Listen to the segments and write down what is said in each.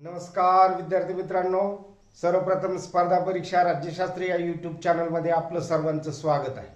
नमस्कार विद्यार्थी मित्रांनो. सर्वप्रथम स्पर्धा परीक्षा राज्यशास्त्र या यूट्यूब चॅनलमध्ये आपलं सर्वांचं स्वागत आहे.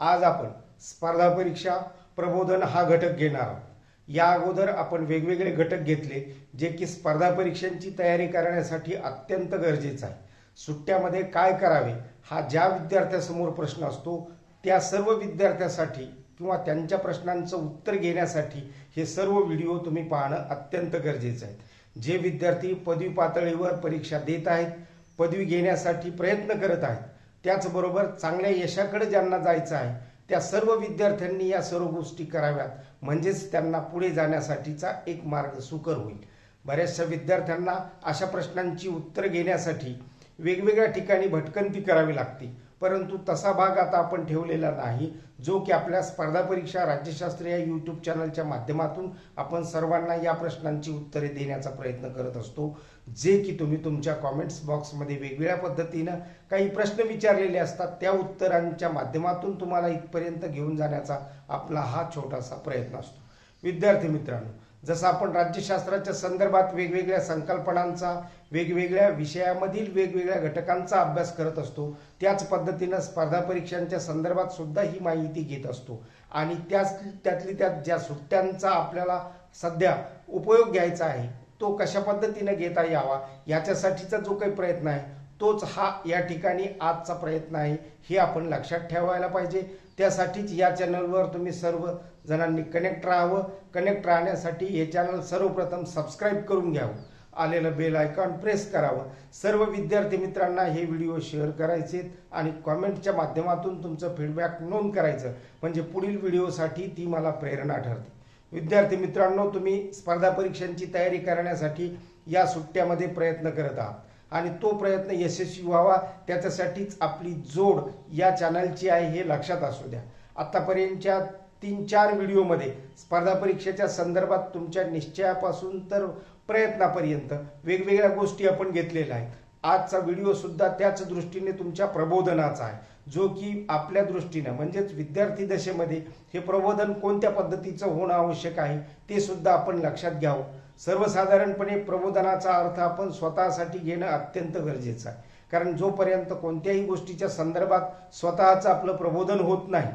आज आपण स्पर्धा परीक्षा प्रबोधन हा घटक घेणार आहोत. या अगोदर आपण वेगवेगळे घटक घेतले जे की स्पर्धा परीक्षांची तयारी करण्यासाठी अत्यंत गरजेचं आहे. सुट्ट्यामध्ये काय करावे हा ज्या विद्यार्थ्यासमोर प्रश्न असतो त्या सर्व विद्यार्थ्यासाठी किंवा त्यांच्या प्रश्नांचं उत्तर घेण्यासाठी हे सर्व व्हिडिओ तुम्ही पाहणं अत्यंत गरजेचं आहे. जे विद्यार्थी पदवी पातळीवर परीक्षा देत आहेत पदवी घेण्यासाठी प्रयत्न करत आहेत त्याचबरोबर चांगल्या यशाकडे ज्यांना जायचं आहे त्या सर्व विद्यार्थ्यांनी या सर्व गोष्टी कराव्यात. म्हणजेच त्यांना पुढे जाण्यासाठीचा एक मार्ग सुकर होईल. बऱ्याचशा विद्यार्थ्यांना अशा प्रश्नांची उत्तरं घेण्यासाठी वेगवेगळ्या ठिकाणी भटकंती करावी लागते. परंतु तसा भाग आता आपण ठेवलेला नाही जो की आपल्या स्पर्धा परीक्षा राज्यशास्त्र या यूट्यूब चॅनलच्या माध्यमातून आपण सर्वांना या प्रश्नांची उत्तरे देण्याचा प्रयत्न करत असतो. जे की तुम्ही तुमच्या कॉमेंट्स बॉक्समध्ये वेगवेगळ्या पद्धतीनं काही प्रश्न विचारलेले असतात त्या उत्तरांच्या माध्यमातून तुम्हाला इथपर्यंत घेऊन जाण्याचा आपला हा छोटासा प्रयत्न असतो. विद्यार्थी मित्रांनो जसं आपण राज्यशास्त्राच्या संदर्भात वेगवेगळ्या संकल्पनांचा वेगवेगळ्या विषयामधील वेगवेगळ्या घटकांचा अभ्यास करत असतो त्याच पद्धतीनं स्पर्धा परीक्षांच्या संदर्भात सुद्धा ही माहिती घेत असतो. आणि त्याच त्यातली त्यात ज्या सुट्ट्यांचा आपल्याला सध्या उपयोग घ्यायचा आहे तो कशा पद्धतीनं घेता यावा याच्यासाठीचा जो काही प्रयत्न आहे तोच हा या ठिकाणी आजचा प्रयत्न आहे हे आपण लक्षात ठेवायला पाहिजे. त्यासाठीच या चॅनलवर तुम्ही सर्व जणांनी कनेक्ट राहावं. कनेक्ट राहण्यासाठी हे चॅनल सर्वप्रथम सबस्क्राईब करून घ्यावं. आलेलं बेल आयकॉन प्रेस करावं. सर्व विद्यार्थी मित्रांना हे व्हिडिओ शेअर करायचे आणि कॉमेंटच्या माध्यमातून तुमचं फीडबॅक नोंद करायचं. म्हणजे पुढील व्हिडिओसाठी ती मला प्रेरणा ठरते. विद्यार्थी मित्रांनो तुम्ही स्पर्धा परीक्षांची तयारी करण्यासाठी या सुट्ट्यामध्ये प्रयत्न करत आहात. आणि तो प्रयत्न यशस्वी व्हावा त्याच्यासाठीच आपली जोड या चॅनलची आहे हे लक्षात असू द्या. आतापर्यंतच्या तीन चार व्हिडिओमध्ये स्पर्धा परीक्षेच्या संदर्भात तुमच्या निश्चयापासून तर प्रयत्नापर्यंत वेगवेगळ्या गोष्टी आपण घेतलेल्या आहेत. आजचा व्हिडिओ सुद्धा त्याच दृष्टीने तुमच्या प्रबोधनाचा आहे. जो की आपल्या दृष्टीनं म्हणजेच विद्यार्थी दशेमध्ये हे प्रबोधन कोणत्या पद्धतीचं होणं आवश्यक आहे ते सुद्धा आपण लक्षात घ्यावं. सर्वसाधारणपणे प्रबोधनाचा अर्थ आपण स्वतःसाठी घेणं अत्यंत गरजेचं आहे. कारण जोपर्यंत कोणत्याही गोष्टीच्या संदर्भात स्वतःचं आपलं प्रबोधन होत नाही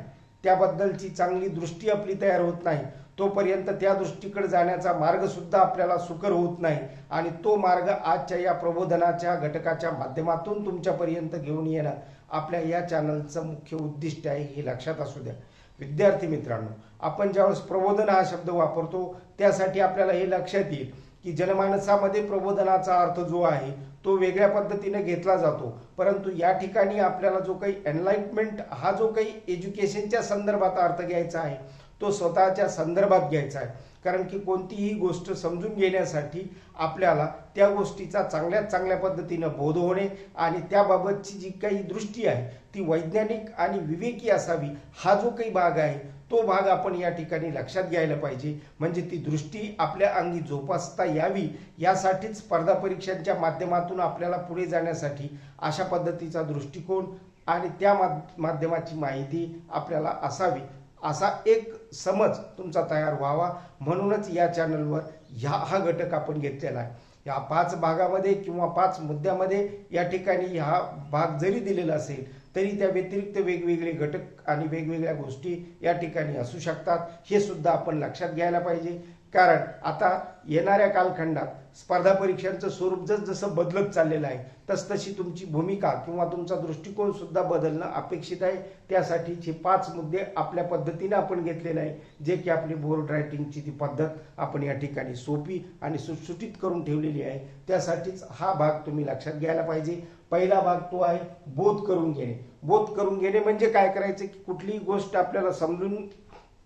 त्याबद्दलची चांगली दृष्टी आपली तयार होत नाही तोपर्यंत त्या दृष्टीकडे जाण्याचा मार्ग सुद्धा आपल्याला सुकर होत नाही आणि तो मार्ग आजच्या या प्रबोधनाच्या घटकाच्या माध्यमातून तुमच्यापर्यंत घेऊन येणं आपल्या या चॅनलचं मुख्य उद्दिष्ट आहे हे लक्षात असू द्या. विद्यार्थी मित्रांनो आपण ज्यावेळेस प्रबोधन हा शब्द वापरतो त्यासाठी आपल्याला हे लक्षात येईल की जनमानसामध्ये प्रबोधनाचा अर्थ जो आहे तो वेगळ्या पद्धतीने घेतला जातो. परंतु या ठिकाणी आपल्याला जो काही एनलाइटमेंट हा जो काही एज्युकेशनच्या संदर्भात अर्थ घ्यायचा आहे तो स्वतःच्या संदर्भात घ्यायचा आहे. कारण की कोणतीही गोष्ट समजून घेण्यासाठी आपल्याला त्या गोष्टीचा चांगल्यात चांगल्या पद्धतीनं बोध होणे आणि त्याबाबतची जी काही दृष्टी आहे ती वैज्ञानिक आणि विवेकी असावी हा जो काही भाग आहे तो भाग आपण या ठिकाणी लक्षात घ्यायला पाहिजे. म्हणजे ती दृष्टी आपल्या अंगी जोपासता यावी यासाठीच स्पर्धा परीक्षांच्या माध्यमातून आपल्याला पुढे जाण्यासाठी अशा पद्धतीचा दृष्टिकोन आणि त्या माध्यमाची माहिती आपल्याला असावी. असा एक समज तुमचा तयार व्हावा. म्हणूनच या चॅनलवर ह्या हा घटक आपण घेतलेला आहे. या पाच भागामध्ये किंवा पाच मुद्द्यामध्ये या ठिकाणी हा भाग जरी दिलेला असेल तरी त्या व्यतिरिक्त वेगवेगळे घटक आणि वेगवेगळ्या गोष्टी या ठिकाणी असू शकतात. हे सुद्धा आपण लक्षात घ्यायला पाहिजे. कारण आता येणाऱ्या कालखंडात स्पर्धा परीक्षांचं स्वरूप जस जसं बदलत चाललेलं आहे तसतशी तुमची भूमिका किंवा तुमचा दृष्टिकोन सुद्धा बदलणं अपेक्षित आहे. त्यासाठीचे पाच मुद्दे आपल्या पद्धतीने आपण घेतलेले आहे जे की आपली बोर्ड रायटिंगची ती पद्धत आपण या ठिकाणी सोपी आणि सुटसुटीत करून ठेवलेली आहे. त्यासाठीच हा भाग तुम्ही लक्षात घ्यायला पाहिजे. पहिला भाग तो आहे बोध करून घेणे. बोध करून घेणे म्हणजे काय करायचं की कुठलीही गोष्ट आपल्याला समजून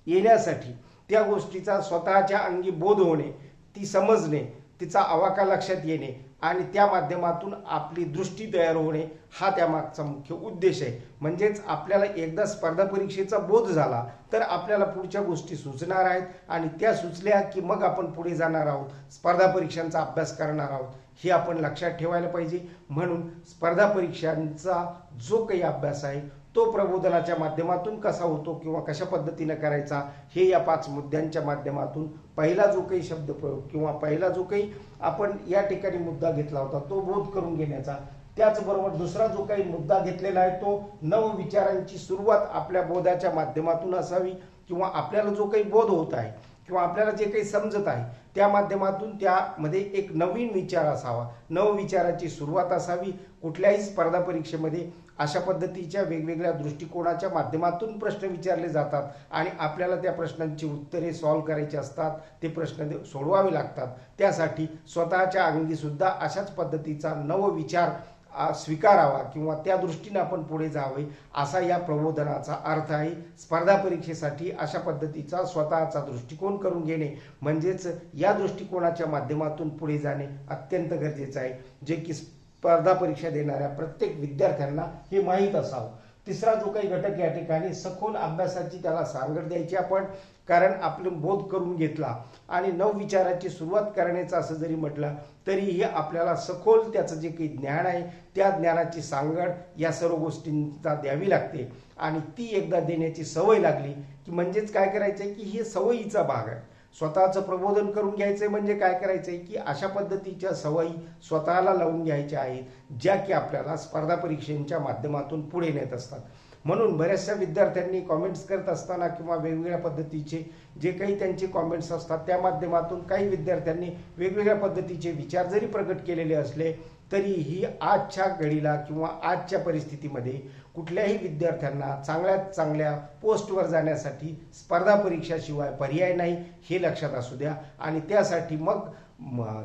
येण्यासाठी त्या गोष्टीचा स्वतःच्या अंगी बोध होणे ती समजणे तिचा आवाका लक्षात येणे आणि त्या माध्यमातून आपली दृष्टी तयार होणे हा त्यामागचा मुख्य उद्देश आहे. म्हणजेच आपल्याला एकदा स्पर्धा परीक्षेचा बोध झाला तर आपल्याला पुढच्या गोष्टी सुचणार आहेत आणि त्या सुचल्या की मग आपण पुढे जाणार आहोत. स्पर्धा परीक्षांचा अभ्यास करणार आहोत. हे आपण लक्षात ठेवायला पाहिजे. म्हणून स्पर्धा परीक्षांचा जो काही अभ्यास आहे तो प्रबोधनाच्या माध्यमातून कसा होतो किंवा कशा पद्धतीनं करायचा हे या पाच मुद्द्यांच्या माध्यमातून पहिला जो काही शब्दप्रयोग किंवा पहिला जो काही आपण या ठिकाणी मुद्दा घेतला होता तो बोध करून घेण्याचा त्याचबरोबर दुसरा जो काही मुद्दा घेतलेला आहे तो नवविचारांची सुरुवात आपल्या बोधाच्या माध्यमातून असावी किंवा आपल्याला जो काही बोध होत आहे किंवा आपल्याला जे काही समजत आहे त्या माध्यमातून त्यामध्ये एक नवीन विचार असावा. नवविचाराची सुरुवात असावी. कुठल्याही स्पर्धा परीक्षेमध्ये अशा पद्धतीच्या वेगवेगळ्या दृष्टिकोनाच्या माध्यमातून प्रश्न विचारले जातात आणि आपल्याला त्या प्रश्नांची उत्तरे सॉल्व्ह करायची असतात. ते प्रश्न सोडवावे लागतात. त्यासाठी स्वतःच्या अंगीसुद्धा अशाच पद्धतीचा नवविचार विचार स्वीकारावा किंवा त्या दृष्टीने आपण पुढे जावे असा या प्रबोधनाचा अर्थ आहे. स्पर्धा परीक्षेसाठी अशा पद्धतीचा स्वतःचा दृष्टिकोन करून घेणे म्हणजेच या दृष्टिकोनाच्या माध्यमातून पुढे जाणे अत्यंत गरजेचं आहे. जे की स्पर्धा परीक्षा देणाऱ्या प्रत्येक विद्यार्थ्यांना हे माहीत असावं. तिसरा जो काही घटक या ठिकाणी सखोल अभ्यासाची त्याला सांगड द्यायची आपण कारण आपण बोध करून घेतला आणि नवविचाराची सुरुवात करण्याचं असं जरी म्हटलं तरीही आपल्याला सखोल त्याचं जे काही ज्ञान आहे त्या ज्ञानाची सांगड या सर्व गोष्टींचा द्यावी लागते. आणि ती एकदा देण्याची सवय लागली की म्हणजेच काय करायचं आहे की हे सवयीचा भाग आहे. स्वतःचं प्रबोधन करून घ्यायचं आहे म्हणजे काय करायचं आहे की अशा पद्धतीच्या सवयी स्वतःला लावून घ्यायच्या आहेत ज्या की आपल्याला स्पर्धा परीक्षेच्या माध्यमातून पुढे नेत असतात. म्हणून बऱ्याचशा विद्यार्थ्यांनी कॉमेंट्स करत असताना किंवा वेगवेगळ्या पद्धतीचे जे काही त्यांचे कॉमेंट्स असतात त्या माध्यमातून काही विद्यार्थ्यांनी वेगवेगळ्या पद्धतीचे विचार जरी प्रकट केलेले असले तरीही आजच्या घडीला किंवा आजच्या परिस्थितीमध्ये कुठल्याही विद्यार्थ्यांना चांगल्यात चांगल्या पोस्टवर जाण्यासाठी स्पर्धा परीक्षाशिवाय पर्याय नाही हे लक्षात असू द्या. आणि त्यासाठी मग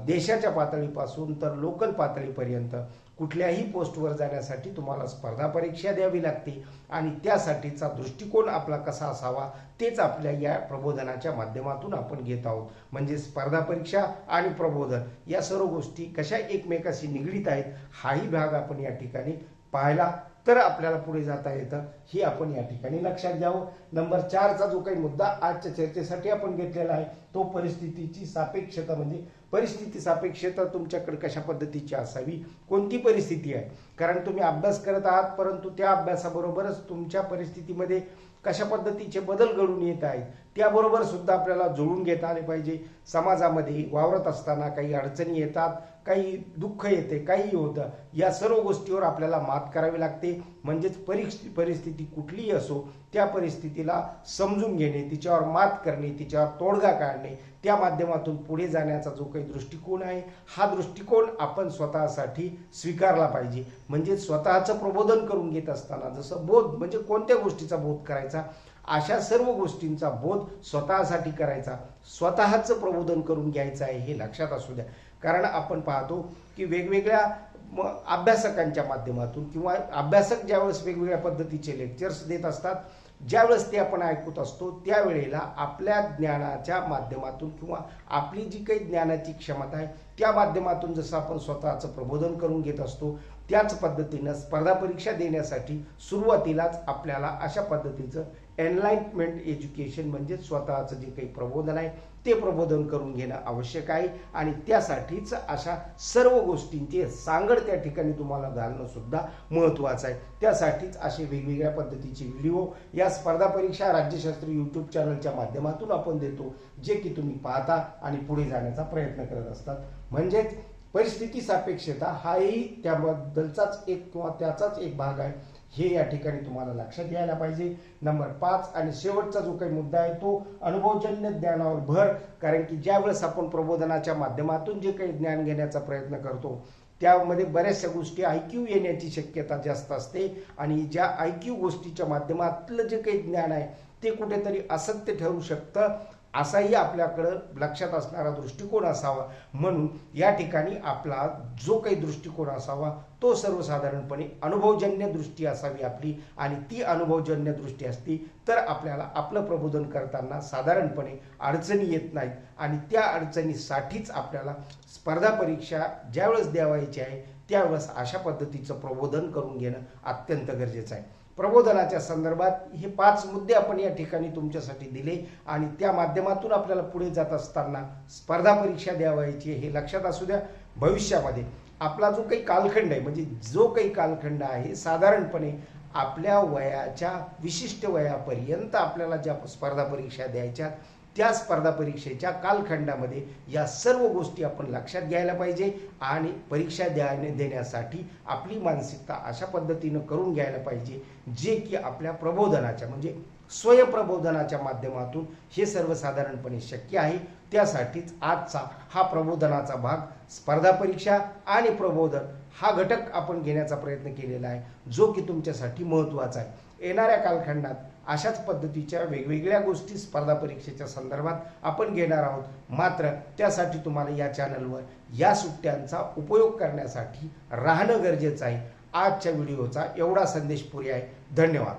देशाच्या पातळीपासून तर लोकल पातळीपर्यंत कुठल्याही पोस्टवर जाण्यासाठी तुम्हाला स्पर्धा परीक्षा द्यावी लागते. आणि त्यासाठीचा दृष्टिकोन आपला कसा असावा तेच आपल्या या प्रबोधनाच्या माध्यमातून आपण घेत आहोत. म्हणजे स्पर्धा परीक्षा आणि प्रबोधन या सर्व गोष्टी कशा एकमेकाशी निगडीत आहेत हाही भाग आपण या ठिकाणी पाहायला तर आपल्याला पुढे जाता येतं. ही आपण या ठिकाणी लक्षात घ्यावं. नंबर चारचा जो काही मुद्दा आजच्या चर्चेसाठी आपण घेतलेला आहे तो परिस्थितीची सापेक्षता म्हणजे परिस्थिती सापेक्षता तुमच्याकडे कशा पद्धतीची असावी? कोणती परिस्थिती आहे? कारण तुम्ही अभ्यास करत आहात परंतु त्या अभ्यासाबरोबरच तुमच्या परिस्थितीमध्ये कशा पद्धतीचे बदल घडून येत आहेत त्याबरोबर सुद्धा आपल्याला जुळून घेता आले पाहिजे. समाजामध्ये वावरत असताना काही अडचणी येतात काही दुःख येते काही होतं या सर्व गोष्टीवर आपल्याला मात करावी लागते. म्हणजेच परिस्थिती परिस्थिती कुठलीही असो त्या परिस्थितीला समजून घेणे तिच्यावर मात करणे तिच्यावर तोडगा काढणे त्या माध्यमातून पुढे जाण्याचा जो काही दृष्टिकोन आहे हा दृष्टिकोन आपण स्वतःसाठी स्वीकारला पाहिजे. म्हणजे स्वतःचं प्रबोधन करून घेत असताना जसं बोध म्हणजे कोणत्या गोष्टीचा बोध करायचा? अशा सर्व गोष्टींचा बोध स्वतःसाठी करायचा स्वतःचं प्रबोधन करून घ्यायचं आहे हे लक्षात असू द्या. कारण आपण पाहतो की वेगवेगळ्या म अभ्यासकांच्या माध्यमातून किंवा अभ्यासक ज्यावेळेस वेगवेगळ्या पद्धतीचे लेक्चर्स देत असतात ज्यावेळेस ते आपण ऐकत असतो त्यावेळेला आपल्या ज्ञानाच्या माध्यमातून किंवा आपली जी काही ज्ञानाची क्षमता आहे त्या माध्यमातून जसं आपण स्वतःचं प्रबोधन करून घेत असतो त्याच पद्धतीनं स्पर्धा परीक्षा देण्यासाठी सुरुवातीलाच आपल्याला अशा पद्धतीचं एनलाइटमेंट एज्युकेशन म्हणजे स्वतःचं जे काही प्रबोधन आहे ते प्रबोधन करून घेणं आवश्यक आहे. आणि त्यासाठीच अशा सर्व गोष्टींची सांगड त्या ठिकाणी तुम्हाला घालणं सुद्धा महत्त्वाचं आहे. त्यासाठीच असे वेगवेगळ्या पद्धतीचे व्हिडिओ या स्पर्धा परीक्षा राज्यशास्त्र यूट्यूब चॅनलच्या माध्यमातून आपण देतो जे की तुम्ही पाहता आणि पुढे जाण्याचा प्रयत्न करत असतात. म्हणजेच परिस्थिती सापेक्षता हाही त्याबद्दलचाच एक किंवा त्याचाच एक भाग आहे. हे या ठिकाणी तुम्हाला लक्षात घ्यायला पाहिजे. नंबर पाच आणि शेवटचा जो काही मुद्दा आहे तो अनुभवजन्य ज्ञानावर भर कारण की ज्यावेळेस आपण प्रबोधनाच्या माध्यमातून जे काही ज्ञान घेण्याचा प्रयत्न करतो त्यामध्ये बऱ्याचशा गोष्टी ऐक्यू येण्याची शक्यता जास्त असते. आणि ज्या ऐक्यू गोष्टीच्या माध्यमातलं जे काही ज्ञान आहे ते कुठेतरी असत्य ठरू शकतं. असाही आपल्याकडं लक्षात असणारा दृष्टिकोन असावा. म्हणून या ठिकाणी आपला जो काही दृष्टिकोन असावा तो सर्वसाधारणपणे अनुभवजन्य दृष्टी असावी आपली. आणि ती अनुभवजन्य दृष्टी असती तर आपल्याला आपलं प्रबोधन करताना साधारणपणे अडचणी येत नाहीत. आणि त्या अडचणीसाठीच आपल्याला स्पर्धा परीक्षा ज्यावेळेस द्यावायची आहे त्यावेळेस अशा पद्धतीचं प्रबोधन करून घेणं अत्यंत गरजेचं आहे. प्रबोधनाच्या संदर्भात हे पाच मुद्दे आपण या ठिकाणी तुमच्यासाठी दिले आणि त्या माध्यमातून आपल्याला पुढे जात असताना स्पर्धा परीक्षा द्यावायची हे लक्षात असू द्या. भविष्यामध्ये आपला जो काही कालखंड आहे म्हणजे जो काही कालखंड आहे साधारणपणे आपल्या वयाच्या विशिष्ट वयापर्यंत आपल्याला ज्या स्पर्धा परीक्षा द्यायच्या त्या स्पर्धा परीक्षेच्या कालखंडामध्ये या सर्व गोष्टी आपण लक्षात घ्यायला पाहिजे आणि परीक्षा द्याने देण्यासाठी आपली मानसिकता अशा पद्धतीनं करून घ्यायला पाहिजे जे की आपल्या प्रबोधनाच्या म्हणजे स्वयंप्रबोधनाच्या माध्यमातून हे सर्वसाधारणपणे शक्य आहे. त्यासाठीच आजचा हा प्रबोधनाचा भाग स्पर्धा परीक्षा आणि प्रबोधन हा घटक आपण घेण्याचा प्रयत्न केलेला आहे जो की तुमच्यासाठी महत्त्वाचा आहे. येणाऱ्या कालखंडात अशाच पद्धतीच्या वेगवेगळ्या गोष्टी स्पर्धा परीक्षेच्या संदर्भात आपण घेणार आहोत. मात्र त्यासाठी तुम्हाला या चॅनलवर या सुट्ट्यांचा उपयोग करण्यासाठी राहणं गरजेचं आहे. आजच्या व्हिडिओचा एवढा संदेश पुरे आहे. धन्यवाद.